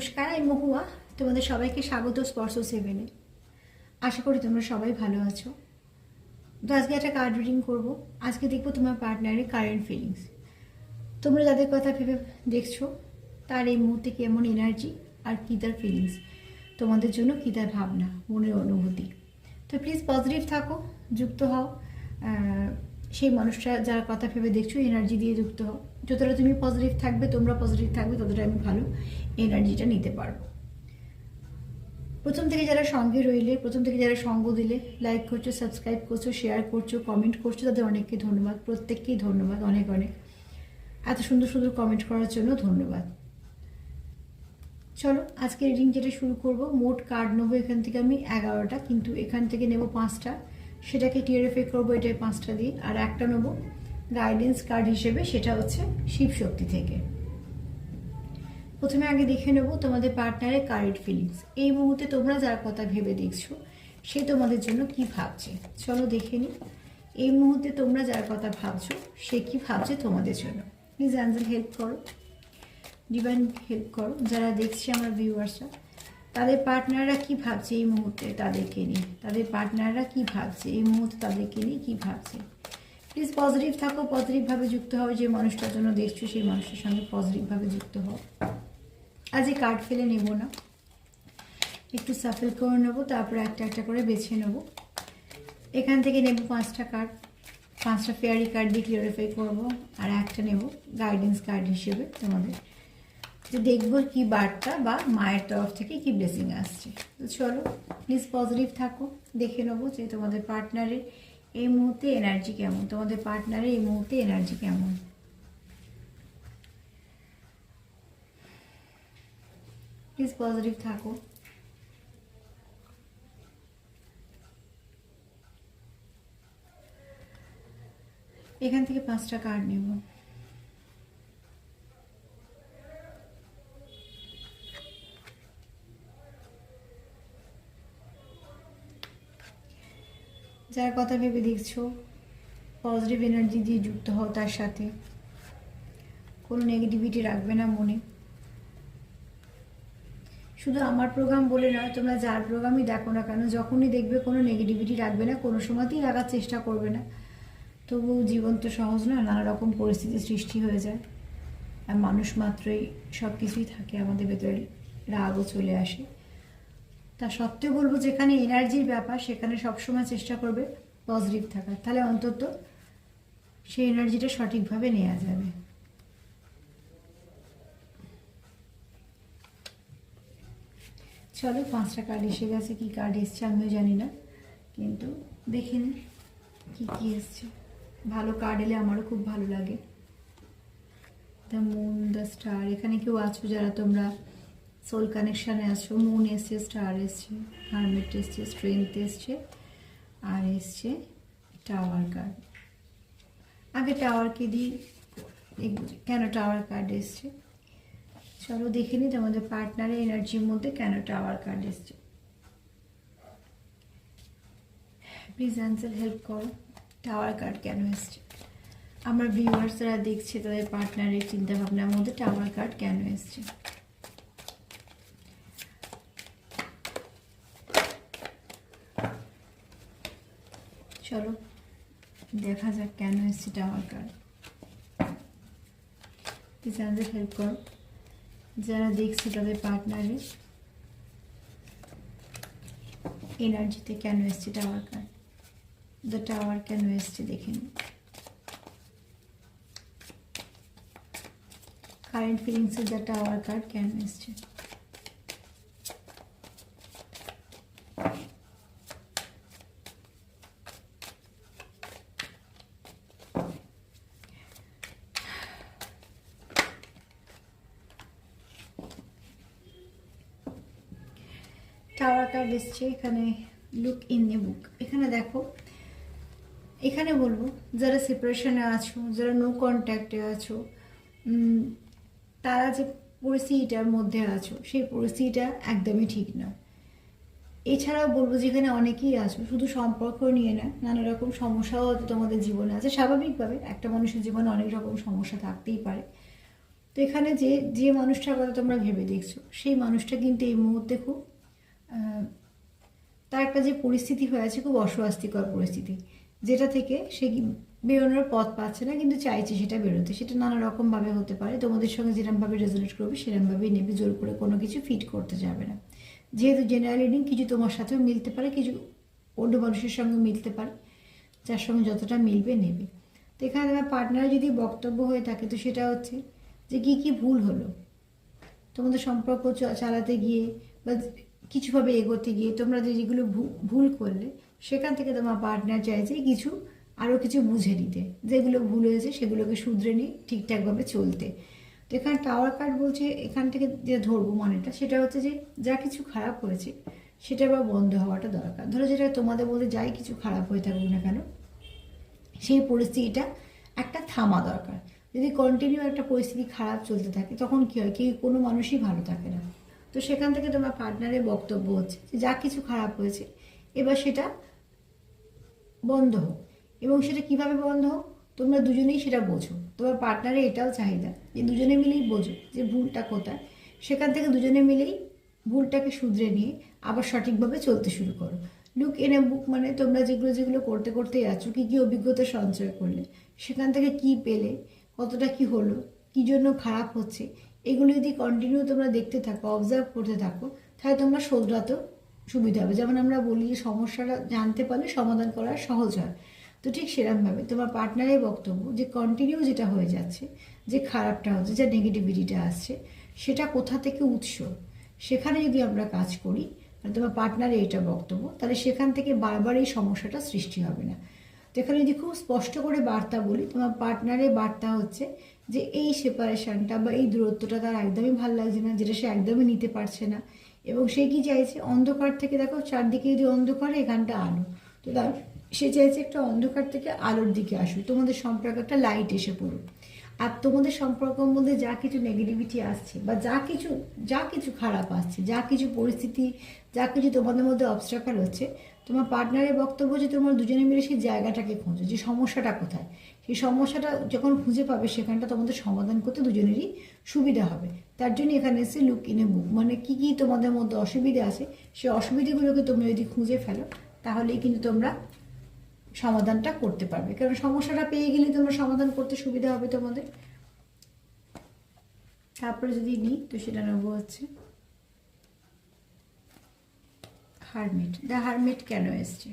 নমস্কার, আমি মহুয়া। তোমাদের সবাইকে স্বাগত স্পর্শ সেভেনে আশা করি তোমরা সবাই ভালো আছো। তো আজকে একটা কার্ড রিডিং করব। আজকে দেখব তোমার পার্টনারের কারেন্ট ফিলিংস তোমরা যাদের কথা ভেবে দেখছ, তার এই মুহূর্তে কেমন এনার্জি আর কী তার ফিলিংস তোমাদের জন্য কী তার ভাবনা, মনের অনুভূতি? তো প্লিজ পজিটিভ থাকো, যুক্ত হও। সেই মানুষটা যার কথা ভেবে দেখছ এনার্জি দিয়ে যুক্ত হও। যতটা তুমি পজিটিভ থাকবে, তোমরা পজিটিভ থাকবে ততটা আমি ভালো এনার্জিটা নিতে পারব। প্রথম থেকে যারা সঙ্গে রইলে, প্রথম থেকে যারা সঙ্গ দিলে লাইক করছ সাবস্ক্রাইব করছ শেয়ার করছ কমেন্ট করছ, তাদের অনেককে ধন্যবাদ, প্রত্যেককেই ধন্যবাদ, অনেক অনেক। এত সুন্দর সুন্দর কমেন্ট করার জন্য ধন্যবাদ। চলো আজকে রিডিং যেটা শুরু করব, মোট কার্ড নেব এখান থেকে আমি এগারোটা, কিন্তু এখান থেকে নেব পাঁচটা। সেটাকে টিয়ারিফাই করব, এটাই পাঁচটা দিয়ে, আর একটা নেব গাইডেন্স কার্ড হিসেবে সেটা হচ্ছে শিব শক্তি থেকে। প্রথমে আগে দেখে নেব তোমাদের পার্টনারের কারেন্ট ফিলিংস এই মুহূর্তে তোমরা যার কথা ভেবে দেখছ, সে তোমাদের জন্য কি ভাবছে? চলো দেখে নিই। এই মুহূর্তে তোমরা যার কথা ভাবছ, সে কি ভাবছে তোমাদের জন্য? প্লিজ অ্যাঞ্জেল হেল্প করো। ডিভাইন হেল্প করো। যারা দেখছে আমার ভিউয়ার্সরা তাদের পার্টনাররা কি ভাবছে এই মুহূর্তে তাদেরকে নিয়ে? তাদের পার্টনাররা কি ভাবছে? এই মুহূর্তে তাদেরকে নিয়ে কি ভাবছে? প্লিজ পজিটিভ থাকো পজিটিভভাবে যুক্ত হও, যে মানুষটার জন্য দেখছ সেই মানুষের সঙ্গে পজিটিভভাবে যুক্ত হও। আজ এই কার্ড ফেলে নেব না। একটু সাফেল করে নেব, তারপরে একটা একটা করে বেছে নেব। এখান থেকে নেব পাঁচটা কার্ড পাঁচটা ফেয়ারি কার্ড দিয়ে ক্লিয়ারিফাই করব, আর একটা নেব গাইডেন্স কার্ড হিসেবে তোমাদের। যে দেখব কী বার্তা বা মায়ের তরফ থেকে কি ব্লেসিং আসছে। তো চলো প্লিজ পজিটিভ থাকো, দেখে নেব যে তোমাদের পার্টনারের এই মুহূর্তে এনার্জি কেমন? তোমাদের পার্টনারের এই মুহূর্তে এনার্জি কেমন? প্লিজ পজিটিভ থাকো। এখান থেকে পাঁচটা কার্ড নেব। যার কথা ভেবে দেখছ? পজিটিভ এনার্জি দিয়ে যুক্ত হও তার সাথে। কোনো নেগেটিভিটি রাখবে না মনে। শুধু আমার প্রোগ্রাম বলে নয়, তোমরা যার প্রোগ্রামই দেখো না কেন, যখনই দেখবে কোনো নেগেটিভিটি রাখবে না, কোনো সময়তেই রাখার চেষ্টা করবে না। তবু জীবন তো সহজ না নানা রকম পরিস্থিতি সৃষ্টি হয়ে যায়। আর মানুষ মাত্রই সব কিছুই থাকে, আমাদের ভেতরে রাগও চলে আসে। তা সত্ত্বেও বলব যেখানে এনার্জির ব্যাপার, সেখানে সবসময় চেষ্টা করবে পজিটিভ থাকার। তাহলে অন্তত সেই এনার্জিটা সঠিকভাবে নেওয়া যাবে। চলো, পাঁচটা কার্ড এসে গেছে। কি কার্ড এসছে আমিও জানি না, কিন্তু দেখে নিই কী কী এসছে। ভালো কার্ড এলে আমারও খুব ভালো লাগে। দ্য মুন দ্য স্টার এখানে কেউ আছো যারা তোমরা সোল কানেকশানে আছো মুন এসছে স্টার এসছে হারমেট এসছে স্ট্রেংথ এসছে, আর এসছে টাওয়ার কার্ড আগে টাওয়ারকে দিই কেন টাওয়ার কার্ড এসছে? চলো দেখে নিই তোমাদের পার্টনারের এনার্জির মধ্যে কেন টাওয়ার কার্ড এসছে। প্লিজ অ্যান্সার হেল্প করো। টাওয়ার কার্ড কেন এসছে? আমার ভিউয়ার্সরা দেখছে তাদের পার্টনারের চিন্তাভাবনার মধ্যে টাওয়ার কার্ড কেন এসছে? চলো, দেখা যাক কেন এসছে টাওয়ার কার্ড প্লিজ আমাদের হেল্প করো, যারা দেখছে তাদের পার্টনারের এনার্জিতে কেন এসছে টাওয়ার কার্ড দ্য টাওয়ার কেন এসছে দেখে নিন কারেন্ট ফিলিংসের দ্য টাওয়ার কার্ড কেন এসছে? টাওয়ার কার্ড এসছে এখানে লুক ইন এ বুক এখানে দেখো, এখানে বলব, যারা সেপারেশনে আছো, যারা নো কন্ট্যাক্টে আছো তারা যে পরিস্থিতিটার মধ্যে আছো, সেই পরিস্থিতিটা একদমই ঠিক নয় এছাড়াও বলব যেখানে অনেকেই আছো, শুধু সম্পর্ক নিয়ে না, নানা রকম সমস্যাও হয়তো তোমাদের জীবনে আছে। স্বাভাবিকভাবে একটা মানুষের জীবনে অনেক রকম সমস্যা থাকতেই পারে। তো এখানে যে যে মানুষটার কথা তোমরা ভেবে দেখছ, সেই মানুষটা কিন্তু এই মুহূর্তে খুব তার একটা যে পরিস্থিতি হয়ে আছে খুব অস্বস্তিকর পরিস্থিতি, যেটা থেকে সে বেরোনোর পথ পাচ্ছে না, কিন্তু চাইছে সেটা বেরোতে। সেটা নানা রকমভাবে হতে পারে। তোমাদের সঙ্গে যেরকমভাবে রেজনেট করবে সেরকমভাবেই নেবে, জোর করে কোনো কিছু ফিট করতে যাবে না। যেহেতু জেনারেল রিডিং কিছু তোমার সাথেও মিলতে পারে, কিছু অন্য মানুষের সঙ্গে মিলতে পারে, যার সঙ্গে যতটা মিলবে, নেবে। তো এখানে তোমার পার্টনার যদি বক্তব্য হয়ে থাকে, তো সেটা হচ্ছে যে কী কী ভুল হলো? তোমাদের সম্পর্ক চালাতে গিয়ে বা কিছুভাবে এগোতে গিয়ে তোমরা যে যেগুলো ভুল করলে, সেখান থেকে তোমার পার্টনার চাইছে কিছু আরও কিছু বুঝে নিতে। যেগুলো ভুল হয়েছে, সেগুলোকে শুধরে নিয়ে ঠিকঠাকভাবে চলতে। তো এখানে টাওয়ার কার্ড বলছে, এখান থেকে যে ধরবো মানেটা, সেটা হচ্ছে যে যা কিছু খারাপ হয়েছে, সেটা আবার বন্ধ হওয়াটা দরকার। ধরো যেটা তোমাদের মধ্যে যাই কিছু খারাপ হয়ে থাকুক না কেন, সেই পরিস্থিতিটা একটা থামা দরকার। যদি কন্টিনিউ একটা পরিস্থিতি খারাপ চলতে থাকে, তখন কী হয়? কি কোনো মানুষই ভালো থাকে না। তো সেখান থেকে তোমার পার্টনারের বক্তব্য হচ্ছে যে যা কিছু খারাপ হয়েছে, এবার সেটা বন্ধ হোক। এবং সেটা কীভাবে বন্ধ হোক, তোমরা দুজনেই সেটা বোঝো। তোমার পার্টনারের এটাও চাহিদা যে দুজনে মিলেই বোঝো যে ভুলটা কোথায়। সেখান থেকে দুজনে মিলেই ভুলটাকে শুধরে নিয়ে আবার সঠিকভাবে চলতে শুরু করো। লুক এনে বুক মানে তোমরা যেগুলো যেগুলো করতে করতে যাচ্ছ কী কী অভিজ্ঞতা সঞ্চয় করলে, সেখান থেকে কি পেলে, কতটা কি হলো, কী জন্য খারাপ হচ্ছে এগুলো যদি কন্টিনিউ তোমরা দেখতে থাকো অবজার্ভ করতে থাকো, তাহলে তোমরা শোধরাতেও সুবিধা হবে। যেমন আমরা বলি সমস্যাটা জানতে পারলে সমাধান করা সহজ হয়। তো ঠিক সেরকমভাবে তোমার পার্টনারের বক্তব্য যে কন্টিনিউ যেটা হয়ে যাচ্ছে, যে খারাপটা হচ্ছে, যে নেগেটিভিটিটা আসছে, সেটা কোথা থেকে উৎস? সেখানে যদি আমরা কাজ করি মানে তোমার পার্টনারের এটা বক্তব্য, তাহলে সেখান থেকে বারবার এই সমস্যাটা সৃষ্টি হবে না। তো এখানে যদি খুব স্পষ্ট করে বার্তা বলি, তোমার পার্টনারের বার্তা হচ্ছে যে এই সেপারেশনটা বা এই দূরত্বটা তার একদমই ভালো লাগছে না, যেটা সে একদমই নিতে পারছে না। এবং সে কি চাইছে? অন্ধকার থেকে দেখো চারদিকে যদি অন্ধকার, এখানটা আলো। তো তার, সে চাইছে একটা অন্ধকার থেকে আলোর দিকে আসুক। তোমাদের সম্পর্কে একটা লাইট এসে পড়ুক। আর তোমাদের সম্পর্কের মধ্যে যা কিছু নেগেটিভিটি আসছে বা যা কিছু যা কিছু খারাপ আসছে, যা কিছু পরিস্থিতি, যা কিছু তোমাদের মধ্যে অবস্ট্রাকাল হচ্ছে তোমার পার্টনারের বক্তব্য যে তোমার দুজনে মিলে সেই জায়গাটাকে খোঁজো, যে সমস্যাটা কোথায়? সেই সমস্যাটা যখন খুঁজে পাবে, সেখানটা তোমাদের সমাধান করতে দুজনেরই সুবিধা হবে। তার জন্য এখানে এসে লুক ইনে বুক মানে কি কি তোমাদের মধ্যে অসুবিধা আছে সেই অসুবিধাগুলোকে তোমরা যদি খুঁজে ফেলো, তাহলেই কিন্তু তোমরা সমাধানটা করতে পারবে। কারণ সমস্যাটা পেয়ে গেলে তোমরা সমাধান করতে সুবিধা হবে তোমাদের। তারপরে যদি নিই, তো সেটা নেব হচ্ছে হারমিট দ্য হারমিট কেন এসছে?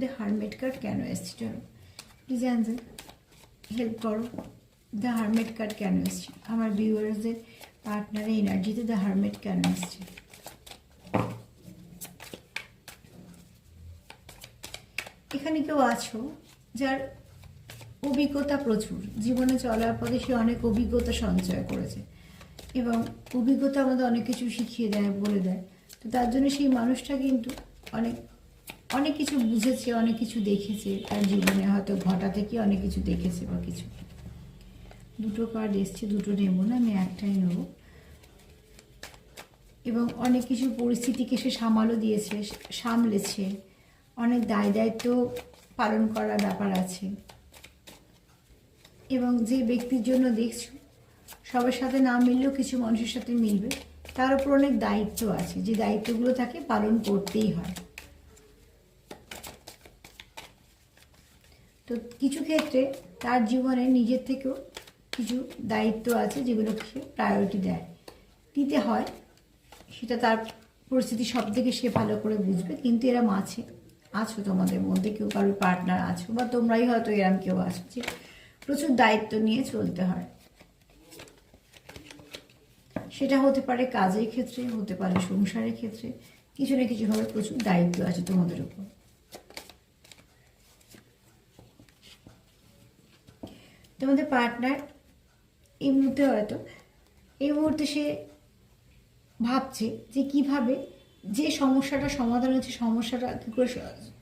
দ্য হারমিট কার্ড কেন এসছে? চলো প্লিজ অ্যান্সার হেল্প করো। দ্য হারমিট কার্ড কেন এসছে? আমার ভিউয়ার্সদের পার্টনারের এনার্জিতে দ্য হারমিট কেন এসছে? এখানে কেউ আছো যার অভিজ্ঞতা প্রচুর। জীবনে চলার পথে সে অনেক অভিজ্ঞতা সঞ্চয় করেছে। এবং অভিজ্ঞতা আমাদের অনেক কিছু শিখিয়ে দেয়, বলে দেয়। তো তার জন্য সেই মানুষটা কিন্তু অনেক অনেক কিছু বুঝেছে, অনেক কিছু দেখেছে তার জীবনে, হয়তো ঘটা থেকে অনেক কিছু দেখেছে বা কিছু। দুটো কার্ড এসছে, দুটো নেব না, আমি একটাই নেব। এবং অনেক কিছু পরিস্থিতিকে সে সামালও দিয়েছে, সামলেছে। অনেক দায় দায়িত্ব পালন করার ব্যাপার আছে। এবং যে ব্যক্তির জন্য দেখছ সবার সাথে না মিললেও কিছু মানুষের সাথে মিলবে। তার উপর অনেক দায়িত্ব আছে। যে দায়িত্বগুলো তাকে পালন করতেই হয়। তো কিছু ক্ষেত্রে তার জীবনে নিজের থেকেও কিছু দায়িত্ব আছে যেগুলোকে সে প্রায়োরিটি দেয়। দিতে হয়, সেটা তার পরিস্থিতি সব থেকে সে ভালো করে বুঝবে। কিন্তু এরম আছে আছো তোমাদের মধ্যে, কেউ কারোর পার্টনার আছো, বা তোমরাই হয়তো এরম কেউ আছো যে প্রচুর দায়িত্ব নিয়ে চলতে হয়। সেটা হতে পারে কাজের ক্ষেত্রে, হতে পারে সংসারের ক্ষেত্রে। কিছু না কিছুভাবে প্রচুর দায়িত্ব আছে তোমাদের উপর। তোমাদের পার্টনার এই মুহূর্তে হয়তো, এই মুহূর্তে সে ভাবছে যে কীভাবে যে সমস্যাটা সমাধান হচ্ছে সমস্যাটা কী করে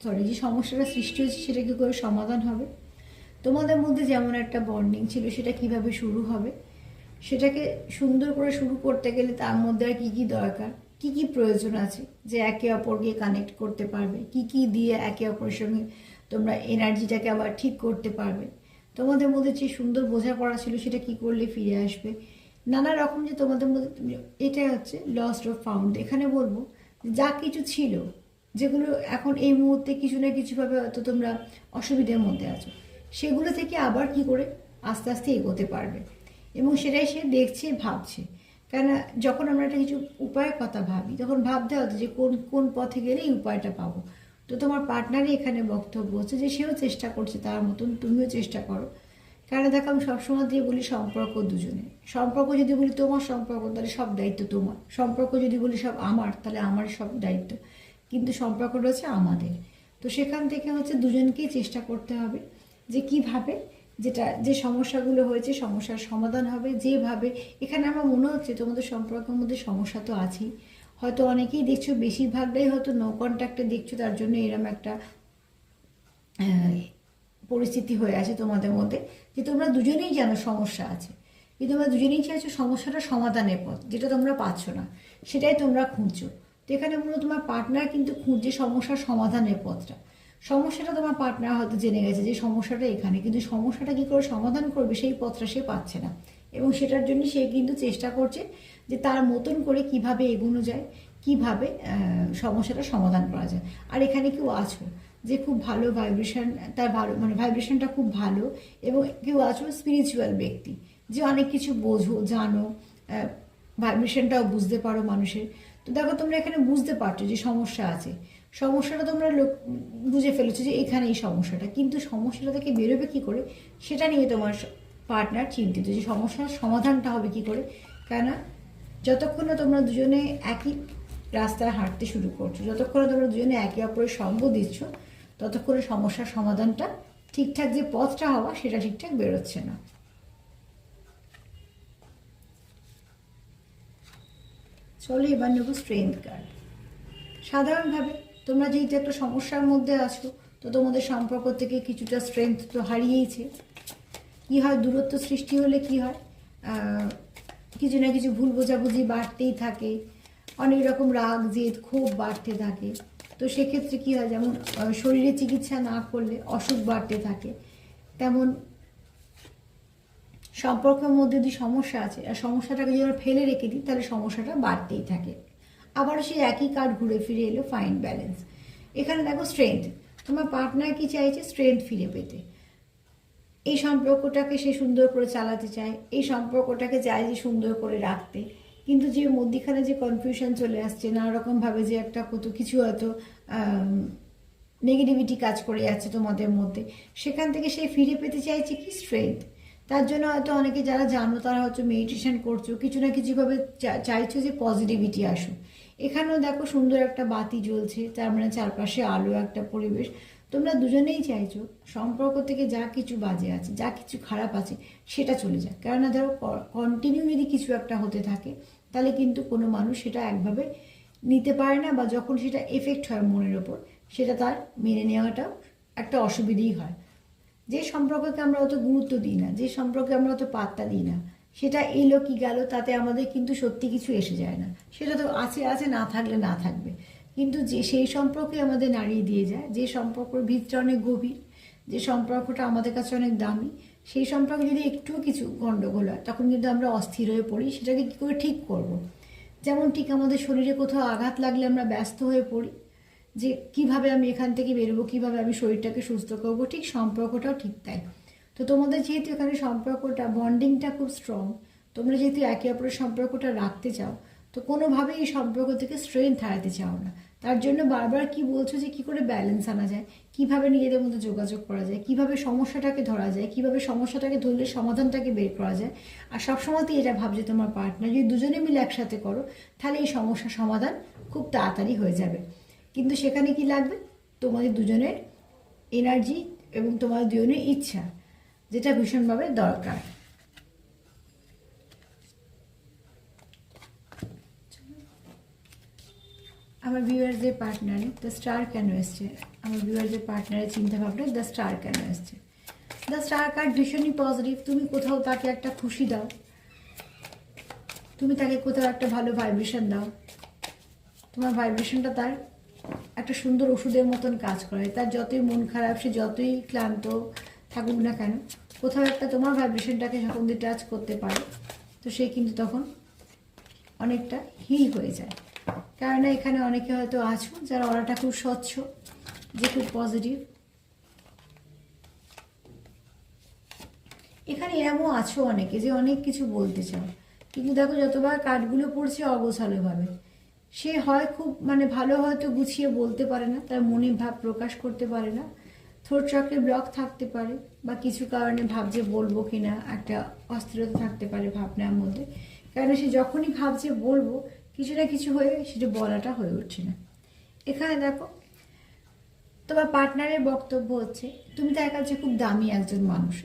সরি যে সমস্যাটা সৃষ্টি হচ্ছে সেটা কী করে সমাধান হবে? তোমাদের মধ্যে যেমন একটা বন্ডিং ছিল, সেটা কীভাবে শুরু হবে? সেটাকে সুন্দর করে শুরু করতে গেলে তার মধ্যে আর কী কী দরকার? কী কী প্রয়োজন আছে যে একে অপরকে কানেক্ট করতে পারবে? কি কি দিয়ে একে অপরের সঙ্গে তোমরা এনার্জিটাকে আবার ঠিক করতে পারবে? তোমাদের মধ্যে যে সুন্দর বোঝাপড়া ছিল সেটা কি করলে ফিরে আসবে? নানা রকম যে তোমাদের মধ্যে এটা হচ্ছে লস্ট অফ ফাউন্ড এখানে বলব, যা কিছু ছিল, যেগুলো এখন এই মুহূর্তে কিছু না কিছুভাবে হয়তো তোমরা অসুবিধার মধ্যে আছো, সেগুলো থেকে আবার কি করে আস্তে আস্তে এগোতে পারবে? এবং সেটাই সে দেখছে, ভাবছে। কেন যখন আমরা একটা কিছু উপায়ের কথা ভাবি, তখন ভাবতে হতো যে কোন কোন পথে গেলে এই উপায়টা পাবো। তো তোমার পার্টনারই এখানে বক্তব্য হচ্ছে যে সেও চেষ্টা করছে তার মতন, তুমিও চেষ্টা করো। কেন দেখো আমি সবসময় দিয়ে বলি সম্পর্ক দুজনে। সম্পর্ক যদি বলি তোমার সম্পর্ক, তাহলে সব দায়িত্ব তোমার। সম্পর্ক যদি বলি সব আমার, তাহলে আমার সব দায়িত্ব। কিন্তু সম্পর্কটা হচ্ছে আমাদের। তো সেখান থেকে হচ্ছে দুজনকেই চেষ্টা করতে হবে যে কীভাবে যেটা, যে সমস্যাগুলো হয়েছে, সমস্যার সমাধান হবে, যেভাবে। এখানে আমার মনে হচ্ছে তোমাদের সম্পর্কের মধ্যে সমস্যা তো আছেই। হয়তো অনেকেই দেখছ, বেশিরভাগটাই হয়তো নো কন্ট্যাক্টে দেখছ, তার জন্য এরম একটা পরিস্থিতি হয়ে আছে তোমাদের মধ্যে, যে তোমরা দুজনেই জানো সমস্যা আছে। কিন্তু তোমরা দুজনেই চাইছো সমস্যাটা সমাধানের পথ, যেটা তোমরা পাচ্ছ না, সেটাই তোমরা খুঁজছো। তো এখানে মূলত তোমার পার্টনার কিন্তু খুঁজছে সমস্যার সমাধানের পথটা সমস্যাটা তোমার পার্টনার হয়তো জেনে গেছে যে সমস্যাটা এখানে, কিন্তু সমস্যাটা কি করে সমাধান করবে সেই পথটা সে পাচ্ছে না। এবং সেটার জন্য সে কিন্তু চেষ্টা করছে যে তার মতন করে কীভাবে এগোনো যায়, কীভাবে সমস্যাটা সমাধান করা যায়। আর এখানে কেউ আছো যে খুব ভালো ভাইব্রেশন তার ভালো মানে ভাইব্রেশনটা খুব ভালো এবং কেউ আছো স্পিরিচুয়াল ব্যক্তি যে অনেক কিছু বোঝো, জানো ভাইব্রেশনটাও বুঝতে পারো মানুষের। তো দেখো তোমরা এখানে বুঝতে পারছ যে সমস্যা আছে। সমস্যাটা তোমরা বুঝে ফেলেছো যে এখানে এই সমস্যাটা। কিন্তু সমস্যাটা থেকে বেরোবে কি করে? সেটা নিয়ে তোমার পার্টনার চিন্তিত যে সমস্যার সমাধানটা হবে কি করে? কেন যতক্ষণ না তোমরা দুজনে একই রাস্তায় হাঁটতে শুরু করছ, যতক্ষণ না তোমরা দুজনে একে অপরের সঙ্গ দিচ্ছ, ততক্ষণে সমস্যার সমাধানটা ঠিকঠাক যে পথটা হওয়া সেটা ঠিকঠাক বেরোচ্ছে না। চলো এবার নেব স্ট্রেংথ কার্ড সাধারণভাবে তোমরা যেহেতু একটা সমস্যার মধ্যে আছো, তো তোমাদের সম্পর্ক থেকে কিছুটা স্ট্রেংথ তো হারিয়েইছে। কী হয়, দূরত্ব সৃষ্টি হলে কি হয় কিছু না কিছু ভুল বোঝাবুঝি বাড়তেই থাকে, অনেক রকম রাগ, জেদ, ক্ষোভ বাড়তে থাকে। তো সেক্ষেত্রে কী হয়, যেমন শরীরে চিকিৎসা না করলে অসুখ বাড়তে থাকে। তেমন সম্পর্কের মধ্যে যদি সমস্যা আছে, আর সমস্যাটাকে যদি আমরা ফেলে রেখে দিই, তাহলে সমস্যাটা বাড়তেই থাকে। আবার সেই একই কার্ড ঘুরে ফিরে এলো ফাইন ব্যালেন্স এখানে দেখো স্ট্রেংথ তোমার পার্টনার কি চাইছে? স্ট্রেংথ ফিরে পেতে। এই সম্পর্কটাকে সে সুন্দর করে চালাতে চায়। এই সম্পর্কটাকে চায় যে সুন্দর করে রাখতে। কিন্তু যে মধ্যিখানে যে কনফিউশন চলে আসছে নানা রকমভাবে যে একটা কত কিছু হয়তো নেগেটিভিটি কাজ করে যাচ্ছে তোমাদের মধ্যে, সেখান থেকে সে ফিরে পেতে চাইছে কি? স্ট্রেংথ তার জন্য হয়তো অনেকে যারা জানো, তারা হয়তো মেডিটেশন করছ, কিছু না কিছুভাবে চাইছো যে পজিটিভিটি আসুক। এখানেও দেখো সুন্দর একটা বাতি জ্বলছে, তার মানে চারপাশে আলো, একটা পরিবেশ। তোমরা দুজনেই চাইছো সম্পর্ক থেকে যা কিছু বাজে আছে, যা কিছু খারাপ আছে, সেটা চলে যায় কেননা ধরো কন্টিনিউ যদি কিছু একটা হতে থাকে, তাহলে কিন্তু কোনো মানুষ সেটা একভাবে নিতে পারে না বা যখন সেটা এফেক্ট হয় মনের ওপর, সেটা তার মেনে নেওয়াটাও একটা অসুবিধেই হয়। যে সম্পর্ককে আমরা অত গুরুত্ব দিই না, যে সম্পর্কে আমরা অত পাত্তা দিই না, সেটা এলো কি গেল তাতে আমাদের কিন্তু সত্যি কিছু এসে যায় না। সেটা তো আছে আছে, না থাকলে না থাকবে। কিন্তু যে, সেই সম্পর্কে আমাদের নাড়িয়ে দিয়ে যায়। যে সম্পর্কের ভিতটা অনেক গভীর, যে সম্পর্কটা আমাদের কাছে অনেক দামি, সেই সম্পর্কে যদি একটুও কিছু গণ্ডগোল হয়, তখন কিন্তু আমরা অস্থির হয়ে পড়ি, সেটাকে কী করে ঠিক করব। যেমন ঠিক আমাদের শরীরে কোথাও আঘাত লাগলে আমরা ব্যস্ত হয়ে পড়ি যে কীভাবে আমি এখান থেকে বেরোবো, কীভাবে আমি শরীরটাকে সুস্থ করব, ঠিক সম্পর্কটাও ঠিক তাই। তো তোমাদের যেহেতু এখানে সম্পর্কটা, বন্ডিংটা খুব স্ট্রং তোমরা যেহেতু একে অপরের সম্পর্কটা রাখতে চাও, তো কোনোভাবেই এই সম্পর্ক থেকে স্ট্রেংথ হারাতে চাও না। তার জন্য বারবার কি বলছো যে কি করে ব্যালেন্স আনা যায়? কীভাবে নিজেদের মধ্যে যোগাযোগ করা যায়? কীভাবে সমস্যাটাকে ধরা যায়? কীভাবে সমস্যাটাকে ধরলে সমাধানটাকে বের করা যায়? আর সবসময়তেই এটা ভাবছে তোমার পার্টনার যদি দুজনে মিলে একসাথে করো, তাহলে এই সমস্যার সমাধান খুব তাড়াতাড়ি হয়ে যাবে। কিন্তু সেখানে কি লাগবে? তোমাদের দুজনের এনার্জি এবং তোমাদের দুজনের ইচ্ছা, যেটা ভীষণভাবে দরকার। আমার ভিউয়ারদের পার্টনারে দ্য স্টার কেন এসছে? আমার ভিউয়ারদের পার্টনারের চিন্তা ভাবনা দ্য স্টার কেন এসছে? দ্য স্টার কার্ড ভীষণই পজিটিভ তুমি কোথাও তাকে একটা খুশি দাও। তুমি তাকে কোথাও একটা ভালো ভাইব্রেশন দাও। তোমার ভাইব্রেশনটা তার একটা সুন্দর ওষুধের মতন কাজ করে। তার যতই মন খারাপ, সে যতই ক্লান্ত থাকুক না কেন, কোথাও একটা তোমার ভাইব্রেশনটাকে যখন দিয়ে টাচ করতে পারে। তো সে কিন্তু তখন অনেকটা হিল হয়ে যায়। কেননা এখানে অনেকে হয়তো আছো যারা ওরাটা খুব স্বচ্ছ, যে খুব পজিটিভ এখানে এমন আছো অনেকে যে অনেক কিছু বলতে চাও। কিন্তু দেখো যতবার কার্ডগুলো পড়ছে অগোছালোভাবে। সে হয় খুব মানে ভালো হয়তো গুছিয়ে বলতে পারে না, তার মনে ভাব প্রকাশ করতে পারে না। থ্রোট চক্রে ব্লক থাকতে পারে বা কিছু কারণে ভাবছে বলব কিনা, একটা অস্থিরতা থাকতে পারে ভাবনার মধ্যে। কারণ সে যখনই ভাবছে বলব, কিছু না কিছু হয়ে সেটা বলাটা হয়ে উঠছে না। এখানে দেখো, তোমার পার্টনারের বক্তব্য হচ্ছে, তুমি তার কাছে খুব দামি একজন মানুষ।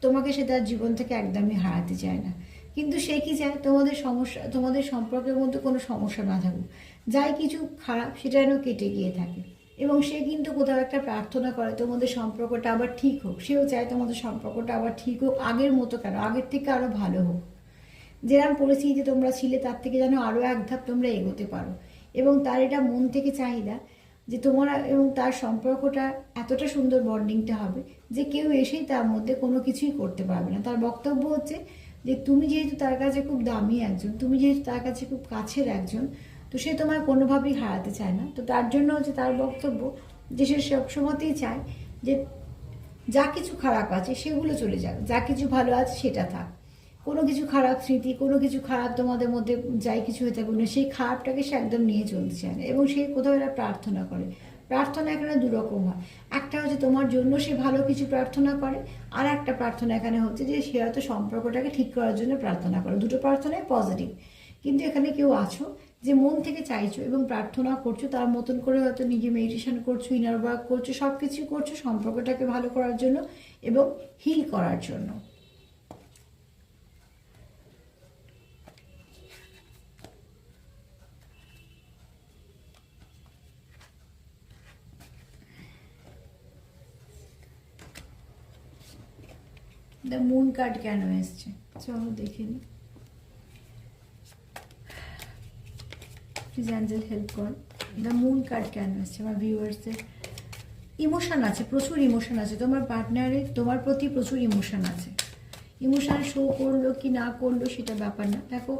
তোমাকে সে তার জীবন থেকে একদমই হারাতে চায় না। কিন্তু সে কি চায় তোমাদের সমস্যা, তোমাদের সম্পর্কের মধ্যে কোনো সমস্যা না থাকুক। যাই কিছু খারাপ, সেটা যেন কেটে গিয়ে থাকে। এবং সে কিন্তু কোথাও একটা প্রার্থনা করে, তোমাদের সম্পর্কটা আবার ঠিক হোক। সেও চায় তোমাদের সম্পর্কটা আবার ঠিক হোক, আগের মতো কেন? আগের থেকে আরও ভালো হোক। যেরকম পরিস্থিতিতে তোমরা ছিলে, তার থেকে যেন আরও এক ধাপ তোমরা এগোতে পারো। এবং তার এটা মন থেকে চাহিদা যে তোমার এবং তার সম্পর্কটা এতটা সুন্দর বন্ডিংটা হবে যে কেউ এসেই তার মধ্যে কোনো কিছুই করতে পারবে না। তার বক্তব্য হচ্ছে যে তুমি যেহেতু তার কাছে খুব দামি একজন, তুমি যেহেতু তার কাছে খুব কাছের একজন, তো সে তোমার কোনোভাবেই হারাতে চায় না। তো তার জন্য হচ্ছে তার বক্তব্য যে সে সবসময়তেই চায় যে যা কিছু খারাপ আছে সেগুলো চলে যাক, যা কিছু ভালো আছে সেটা থাক। কোনো কিছু খারাপ স্মৃতি, কোনো কিছু খারাপ তোমাদের মধ্যে যাই কিছু হয়ে থাকুক না, সেই খারাপটাকে সে একদম নিয়ে চলতে চায় না এবং সে কোথাও এরা প্রার্থনা করে। প্রার্থনা এখানে দুরকম হয়। একটা হচ্ছে তোমার জন্য সে ভালো কিছু প্রার্থনা করে, আর একটা প্রার্থনা এখানে হচ্ছে যে সে হয়তো সম্পর্কটাকে ঠিক করার জন্য প্রার্থনা করে। দুটো প্রার্থনাই পজিটিভ কিন্তু এখানে কেউ আছো যে মন থেকে চাইছো এবং প্রার্থনা করছ, তার মতন করে হয়তো নিজে মেডিটেশন করছ ইনার ওয়ার্ক করছ সব কিছু করছ সম্পর্কটাকে ভালো করার জন্য এবং হিল করার জন্য। দ্য মুন কার্ড কেন এসছে? চলো দেখে নি। প্লিজ অ্যাঞ্জেল হেল্প কর। দ্য মুন কার্ড কেন এসছে? আমার ভিউয়ার্সদের ইমোশান আছে, প্রচুর ইমোশান আছে। তোমার পার্টনারের তোমার প্রতি প্রচুর ইমোশান আছে। ইমোশান শো করল কি না করল সেটা ব্যাপার না। দেখো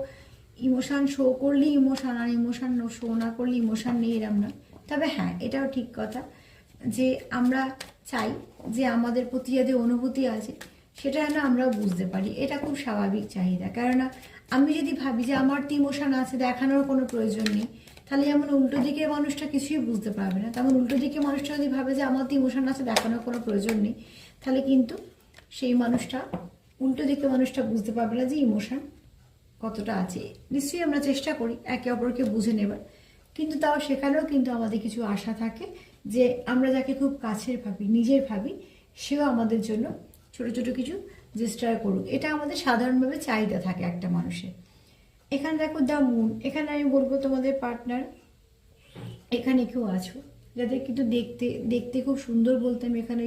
ইমোশান শো করলেই ইমোশান আর ইমোশান শো না করলে ইমোশান নেই, এরম না তবে হ্যাঁ এটাও ঠিক কথা যে আমরা চাই যে আমাদের প্রতি যাদের অনুভূতি আছে সেটা যেন আমরাও বুঝতে পারি। এটা খুব স্বাভাবিক চাহিদা। কেননা আমি যদি ভাবি যে আমার তো ইমোশন আছে, দেখানোর কোনো প্রয়োজন নেই, তাহলে যেমন উল্টো দিকে মানুষটা কিছুই বুঝতে পারবে না। তেমন উল্টো দিকে মানুষটা যদি ভাবে যে আমার তো ইমোশন আছে, দেখানোর কোনো প্রয়োজন নেই, তাহলে কিন্তু সেই মানুষটা, উল্টো দিকে মানুষটা বুঝতে পারবে না যে ইমোশন কতটা আছে। নিশ্চয়ই আমরা চেষ্টা করি একে অপরকে বুঝে নেবার। কিন্তু তাও সেখানেও কিন্তু আমাদের কিছু আশা থাকে যে আমরা যাকে খুব কাছের ভাবি, নিজের ভাবি, সেও আমাদের জন্য ছোট ছোট কিছু জেস্টার করুক। এটা আমাদের সাধারণভাবে চাহিদা থাকে একটা মানুষের। এখানে দেখো দ্য মুন। এখানে আমি বলব তোমাদের পার্টনার। এখানে কেউ আছো? যাদের কিন্তু দেখতে দেখতে খুব সুন্দর বলতে আমি এখানে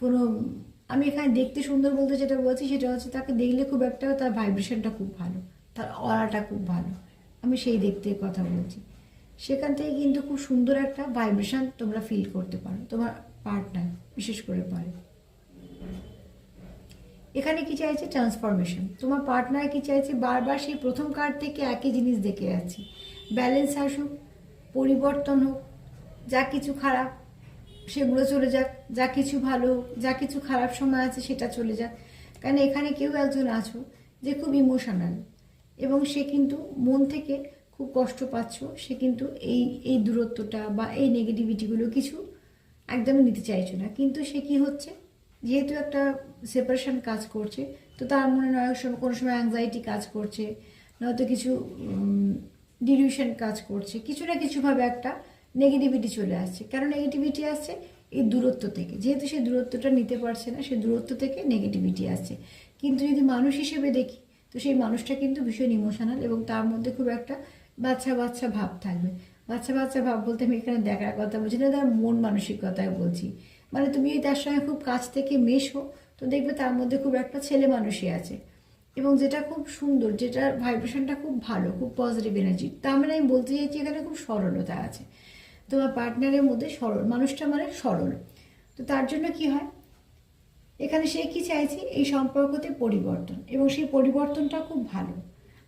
কোনো, আমি এখানে দেখতে সুন্দর বলতে যেটা বলছি সেটা হচ্ছে তাকে দেখলে খুব একটা তার ভাইব্রেশনটা খুব ভালো, তার অরাটা খুব ভালো। আমি সেই দেখতে কথা বলছি। সেখান থেকে কিন্তু খুব সুন্দর একটা ভাইব্রেশন তোমরা ফিল করতে পারো, তোমার পার্টনার, বিশেষ করে পারে। এখানে কি চাইছে? ট্রান্সফরমেশন তোমার পার্টনার কি চাইছে? বারবার সেই প্রথম কার্ড থেকে একই জিনিস দেখে যাচ্ছে। ব্যালেন্স আসুক, পরিবর্তন হোক, যা কিছু খারাপ সেগুলো চলে যাক, যা কিছু ভালো হোক, যা কিছু খারাপ সময় আছে সেটা চলে যাক। কারণ এখানে কেউ একজন আছো যে খুব ইমোশনাল এবং সে কিন্তু মন থেকে খুব কষ্ট পাচ্ছ, সে কিন্তু এই এই দূরত্বটা বা এই নেগেটিভিটিগুলো কিছু একদমই নিতে চাইছো না। কিন্তু সে কি হচ্ছে? যেহেতু একটা সেপারেশন কাজ করছে, তো তার মনে নয় সময় কোনো সময় অ্যাংজাইটি কাজ করছে, নয়তো কিছু ডিলিউশন কাজ করছে। কিছু না কিছুভাবে একটা নেগেটিভিটি চলে আসছে। কেন নেগেটিভিটি আসছে? এই দূরত্ব থেকে। যেহেতু সে দূরত্বটা নিতে পারছে না, সে দূরত্ব থেকে নেগেটিভিটি আসছে। কিন্তু যদি মানুষ হিসেবে দেখি, তো সেই মানুষটা কিন্তু ভীষণ ইমোশনাল এবং তার মধ্যে খুব একটা বাচ্চা বাচ্চা ভাব থাকবে। বাচ্চা বাচ্চা ভাব বলতে আমি এখানে দেখার কথা বলছি না, তার মন মানসিকতায় বলছি। মানে তুমি তার সঙ্গে খুব কাছ থেকে মেশো, তো দেখবে তার মধ্যে খুব একটা ছেলে মানুষই আছে। এবং যেটা খুব সুন্দর, যেটার ভাইব্রেশনটা খুব ভালো, খুব পজিটিভ এনার্জি তার মানে আমি বলতে চাইছি এখানে খুব সরলতা আছে। তোমার পার্টনারের মধ্যে সরল, মানুষটা মানে সরল। তো তার জন্য কি হয়? এখানে সে কি চাইছে? এই সম্পর্কতে পরিবর্তন। এবং সেই পরিবর্তনটা খুব ভালো।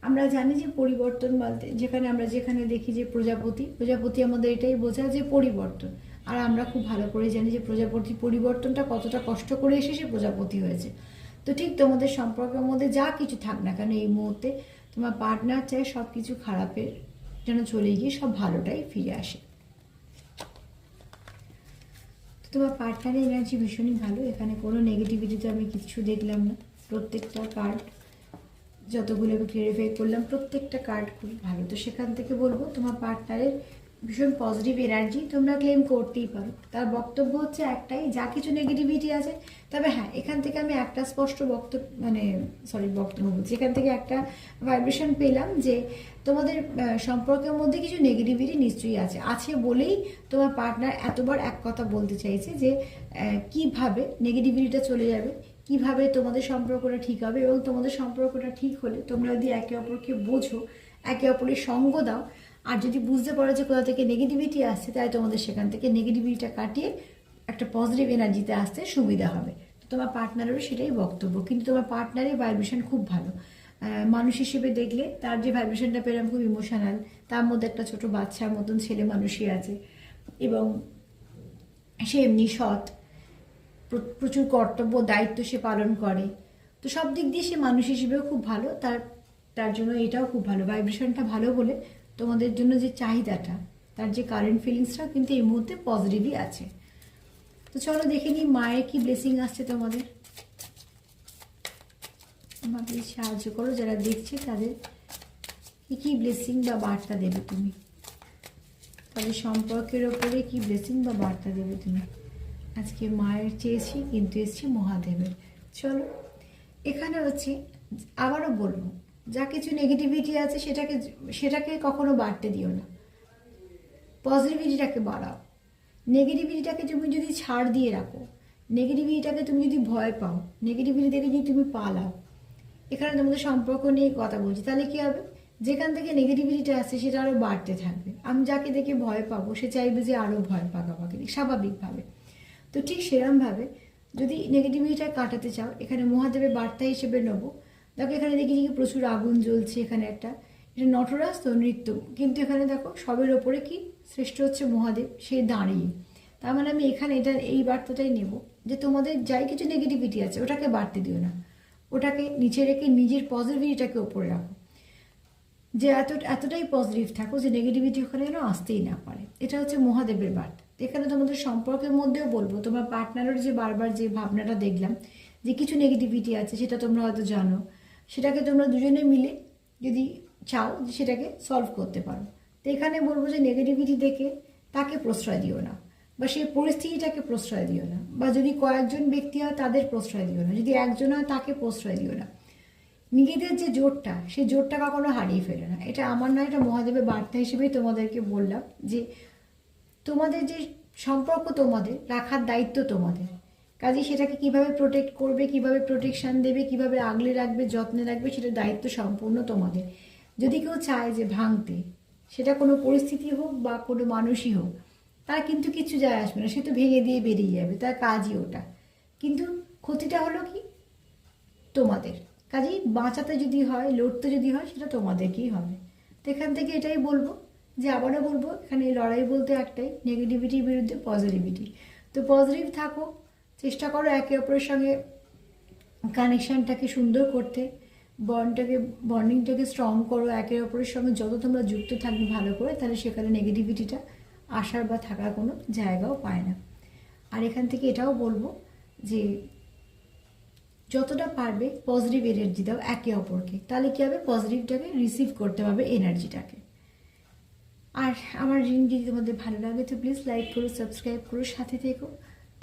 আমরা জানি যে পরিবর্তন বলতে, যেখানে আমরা যেখানে দেখি যে প্রজাপতি প্রজাপতি আমাদের এটাই বোঝায় যে পরিবর্তন। আর আমরা খুব ভালো করে জানি যে প্রজাপতি পরিবর্তনটা কতটা কষ্ট করে এসে সে প্রজাপতি হয়েছে। তো ঠিক তোমাদের সম্পর্কের মধ্যে যা কিছু থাক না কেন এই মুহূর্তে তোমার পার্টনার চাই সব কিছু খারাপের যেন চলে গিয়ে সব ভালোটাই ফিরে আসে। তোমার পার্টনারের এনার্জি ভীষণই ভালো। এখানে কোনো নেগেটিভিটি তো আমি কিছু দেখলাম না। প্রত্যেকটা কার্ড যতগুলো আমি ক্লিয়ারিফাই করলাম, প্রত্যেকটা কার্ড খুব ভালো। তো সেখান থেকে বলব, তোমার পার্টনারের ভীষণ পজিটিভ এনার্জি তোমরা ক্লেম করতেই পারো। তার বক্তব্য হচ্ছে একটাই, যা কিছু নেগেটিভিটি আছে, তবে হ্যাঁ এখান থেকে আমি একটা স্পষ্ট বক্তব্য মানে সরি বক্তব্য বলছি, এখান থেকে একটা ভাইব্রেশন পেলাম যে তোমাদের সম্পর্কের মধ্যে কিছু নেগেটিভিটি নিশ্চয়ই আছে। আছে বলেই তোমার পার্টনার এতবার এক কথা বলতে চাইছে যে কীভাবে নেগেটিভিটিটা চলে যাবে, কীভাবে তোমাদের সম্পর্কটা ঠিক হবে এবং তোমাদের সম্পর্কটা ঠিক হলে তোমরা যদি একে অপরকে বোঝো, একে অপরের সঙ্গ দাও আর যদি বুঝতে পারো যে কোথা থেকে নেগেটিভিটি আসছে তাই তোমাদের সেখান থেকে নেগেটিভিটিটা কাটিয়ে একটা পজিটিভ এনার্জিতে আসতে সুবিধা হবে। তো তোমার পার্টনারেরও সেটাই বক্তব্য। কিন্তু তোমার পার্টনারের ভাইব্রেশন খুব ভালো। মানুষ হিসেবে দেখলে তার যে ভাইব্রেশনটা পেলাম খুব ইমোশনাল তার মধ্যে একটা ছোট বাচ্চার মতন ছেলে মানুষই আছে। এবং সে এমনি সৎ প্রচুর কর্তব্য, দায়িত্ব সে পালন করে। তো সব দিক দিয়ে সে মানুষ হিসেবেও খুব ভালো। তার তার জন্য এটাও খুব ভালো। ভাইব্রেশনটা ভালো বলে তোমাদের জন্য যে চাহিদাটা, তার যে কারেন্ট ফিলিংসটাও কিন্তু এই মুহূর্তে পজিটিভই আছে। তো চলো দেখে নিই মায়ের কি ব্লেসিং আসছে তোমাদের। আমাকে সাহায্য করো, যারা দেখছে তাদের কি কি ব্লেসিং বা বার্তা দেবে তুমি। তাদের সম্পর্কের ওপরে কি ব্লেসিং বা বার্তা দেবে তুমি। আজকে মায়ের চেয়েছি, কিন্তু এসছি মহাদেবের। চলো, এখানে হচ্ছে, আবারও বলব যা কিছু নেগেটিভিটি আছে সেটাকে সেটাকে কখনো বাড়তে দিও না। পজিটিভিটিটাকে বাড়াও। নেগেটিভিটিটাকে তুমি যদি ছাড় দিয়ে রাখো নেগেটিভিটিটাকে তুমি যদি ভয় পাও নেগেটিভিটি থেকে যদি তুমি পালাও, এখানে তোমাদের সম্পর্ক নিয়ে কথা বলছি। তাহলে কি হবে? যেখান থেকে নেগেটিভিটিটা আসছে সেটা আরও বাড়তে থাকবে। আমি যাকে দেখে ভয় পাবো, সে চাইবে যে আরও ভয় পাক আমাকে স্বাভাবিকভাবে। তো ঠিক সেরমভাবে যদি নেগেটিভিটিটা কাটাতে চাও, এখানে মহাদেবের বার্তা হিসেবে নেব দেখো, এখানে দেখি যে প্রচুর আগুন জ্বলছে এখানে একটা। এটা নটরাজ তো নৃত্য। কিন্তু এখানে দেখো, সবের ওপরে কি শ্রেষ্ঠ হচ্ছে মহাদেব, সে দাঁড়িয়ে। তার মানে আমি এখানে এটা, এই বার্তাটাই নেব যে তোমাদের যাই কিছু নেগেটিভিটি আছে, ওটাকে বাড়তে দিও না। ওটাকে নিচে রেখে নিজের পজিটিভিটিটাকে ওপরে রাখো। যে এত, এতটাই পজিটিভ থাকো যে নেগেটিভিটি ওখানে যেন আসতেই না পারে। এটা হচ্ছে মহাদেবের বার্তা। এখানে তোমাদের সম্পর্কের মধ্যেও বলব, তোমার পার্টনারের যে বারবার যে ভাবনাটা দেখলাম, যে কিছু নেগেটিভিটি আছে, সেটা তোমরা হয়তো জানো। সেটাকে তোমরা দুজনে মিলে যদি চাও যে সেটাকে সলভ করতে পারো। তো এখানে বলব যে নেগেটিভিটি দেখে তাকে প্রশ্রয় দিও না বা সেই পরিস্থিতিটাকে প্রশ্রয় দিও না বা যদি কয়েকজন ব্যক্তি হয় তাদের প্রশ্রয় দিও না, যদি একজন হয় তাকে প্রশ্রয় দিও না। নিজেদের যে জোরটা সেই জোরটা কখনো হারিয়ে ফেলে না। এটা আমার নয় এটা মহাদেবের বার্তা হিসেবেই তোমাদেরকে বললাম যে তোমাদের যে সম্পর্ক তোমাদের, রাখার দায়িত্ব তোমাদের। কাজে সেটাকে কীভাবে প্রোটেক্ট করবে, কীভাবে প্রোটেকশান দেবে, কীভাবে আগলে রাখবে, যত্নে রাখবে সেটার দায়িত্ব সম্পূর্ণ তোমাদের। যদি কেউ চায় যে ভাঙতে, সেটা কোনো পরিস্থিতি হোক বা কোনো মানুষই হোক, তার কিন্তু কিছু যায় আসবে না। সে তো ভেঙে দিয়ে বেরিয়ে যাবে, তার কাজই ওটা। কিন্তু ক্ষতিটা হলো কি? তোমাদের। কাজেই বাঁচাতে যদি হয়, লড়তে যদি হয়, সেটা তোমাদেরকেই হবে। তো এখান থেকে এটাই বলব, যে আবারও বলব, এখানে লড়াই বলতে একটাই নেগেটিভিটির বিরুদ্ধে পজিটিভিটি তো পজিটিভ থাকো চেষ্টা করো একে অপরের সঙ্গে কানেকশানটাকে সুন্দর করতে বন্ডটাকে বন্ডিংটাকে স্ট্রং করো, একে অপরের সঙ্গে যত তোমরা যুক্ত থাকবে ভালো করে, তাহলে সেখানে নেগেটিভিটিটা আসার বা থাকার কোনো জায়গাও পায় না। আর এখান থেকে এটাও বলব যে, যতটা পারবে পজিটিভ এনার্জি দাও একে অপরকে, তাহলে কী হবে? পজিটিভটাকে রিসিভ করতে পারবে এনার্জিটাকে আর আমার রিং যদি তোমাদের ভালো লাগে তো প্লিজ লাইক করো সাবস্ক্রাইব করো, সাথে থেকো।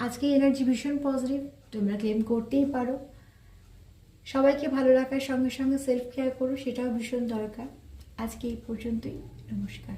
আজকে এনার্জি ভীষণ পজিটিভ তোমরা ক্লেম করতেই পারো। সবাইকে ভালো রাখার সঙ্গে সঙ্গে সেলফ কেয়ার করো, সেটাও ভীষণ দরকার। আজকে এই পর্যন্তই, নমস্কার।